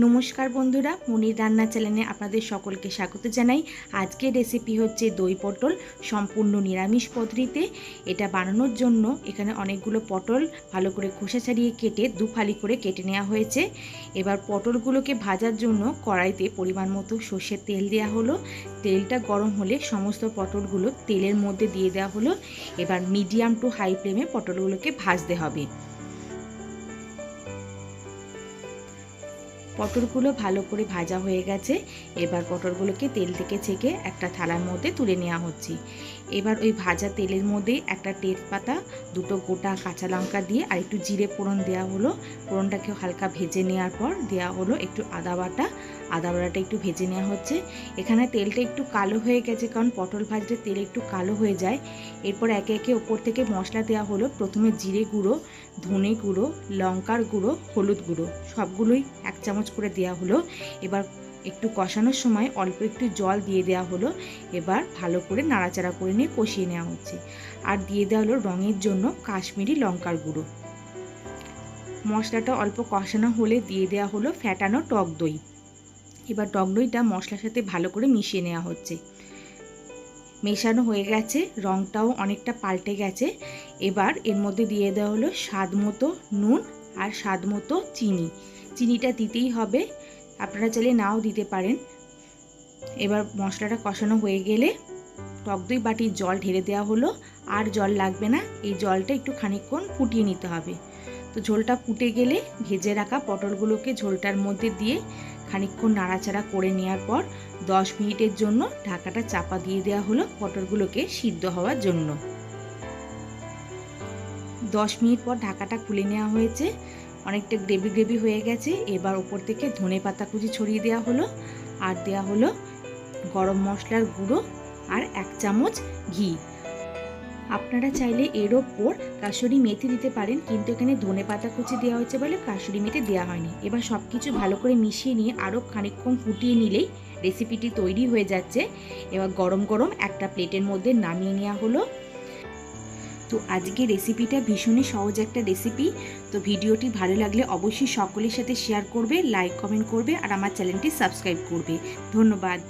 নমস্কার বন্ধুরা, মনির রান্না চ্যানেলে আপনাদের সকলকে স্বাগত জানাই। আজকের রেসিপি হচ্ছে দই পটল, সম্পূর্ণ নিরামিষ পদ্ধতিতে। এটা বানানোর জন্য এখানে অনেকগুলো পটল ভালো করে খোসা ছাড়িয়ে কেটে দু ফালি করে কেটে নেওয়া হয়েছে। এবার পটলগুলোকে ভাজার জন্য কড়াইতে পরিমাণ মতো সর্ষের তেল দেওয়া হলো। তেলটা গরম হলে সমস্ত পটলগুলো তেলের মধ্যে দিয়ে দেওয়া হলো। এবার মিডিয়াম টু হাই ফ্লেমে পটলগুলোকে ভাজতে হবে। পটলগুলো ভালো করে ভাজা হয়ে গেছে। এবার পটলগুলোকে তেল থেকে ছেঁকে একটা থালার মধ্যে তুলে নেওয়া হচ্ছে। এবার ওই ভাজা তেলের মধ্যে একটা তেজপাতা, দুটো গোটা কাঁচা লঙ্কা দিয়ে আর একটু জিরে ফোড়ন দেওয়া হলো। ফোড়নটাকে হালকা ভেজে নেওয়ার পর দেওয়া হলো একটু আদা বাটা। আদা বাটাটা একটু ভেজে নেওয়া হচ্ছে। এখানে তেলটা একটু কালো হয়ে গেছে কারণ পটল ভাজলে তেল একটু কালো হয়ে যায়। এরপর একে একে ওপর থেকে মশলা দেওয়া হলো। প্রথমে জিরে গুঁড়ো, ধনে গুঁড়ো, লঙ্কার গুঁড়ো, হলুদ গুঁড়ো, সবগুলোই এক চামচ করে দেওয়া হলো। এবার একটু কষানোর সময় অল্প একটু জল দিয়ে দেওয়া হলো। এবার ভালো করে নাড়াচাড়া করে নিয়ে কষিয়ে নেওয়া হচ্ছে। আর দিয়ে দেওয়া হলো রঙের জন্য কাশ্মীরি লঙ্কার গুঁড়ো। মশলাটা অল্প কষানো হলে দিয়ে দেওয়া হলো ফ্যাটানো টক দই। এবার টক দইটা মশলার সাথে ভালো করে মিশিয়ে নেওয়া হচ্ছে। মেশানো হয়ে গেছে রঙটাও অনেকটা পাল্টে গেছে। এবার এর মধ্যে দিয়ে দেওয়া হলো স্বাদ মতো নুন আর স্বাদ মতো চিনি। চিনিটা দিতেই হবে। আপনারা চাইলে নাও দিতে পারেন। এবার মশলাটা কষানো হয়ে গেলে টক দই বাটির জল ঢেলে দেওয়া হলো। আর জল লাগবে না, এই জলটা একটু খানিকক্ষণ ফুটিয়ে নিতে হবে। তো ঝোলটা ফুটে গেলে ভেজে রাখা পটলগুলোকে ঝোলটার মধ্যে দিয়ে খানিকক্ষণ নাড়াচাড়া করে নেওয়ার পর দশ মিনিটের জন্য ঢাকাটা চাপা দিয়ে দেওয়া হলো পটলগুলোকে সিদ্ধ হওয়ার জন্য। দশ মিনিট পর ঢাকাটা খুলে নেওয়া হয়েছে। অনেকটা গ্রেভি গ্রেভি হয়ে গেছে। এবার ওপর থেকে ধনে পাতা কুচি ছড়িয়ে দেওয়া হলো। আর দেওয়া হলো গরম মশলার গুঁড়ো আর এক চামচ ঘি। আপনারা চাইলে এর ওপর কাসুরি মেথি দিতে পারেন, কিন্তু এখানে ধনে পাতা কুচি দেওয়া হয়েছে বলে কাসুরি মেথি দেওয়া হয়নি। এবার সব কিছু ভালো করে মিশিয়ে নিয়ে আরও খানিকক্ষণ ফুটিয়ে নিলেই রেসিপিটি তৈরি হয়ে যাচ্ছে। এবার গরম গরম একটা প্লেটের মধ্যে নামিয়ে নেওয়া হলো। তো আজকে রেসিপিটা ভীষণই সহজ একটা রেসিপি তো ভিডিওটি ভালো লাগলে অবশ্যই সকলের সাথে শেয়ার করবে লাইক কমেন্ট করবে আর আমার চ্যানেলটি সাবস্ক্রাইব করবে। ধন্যবাদ।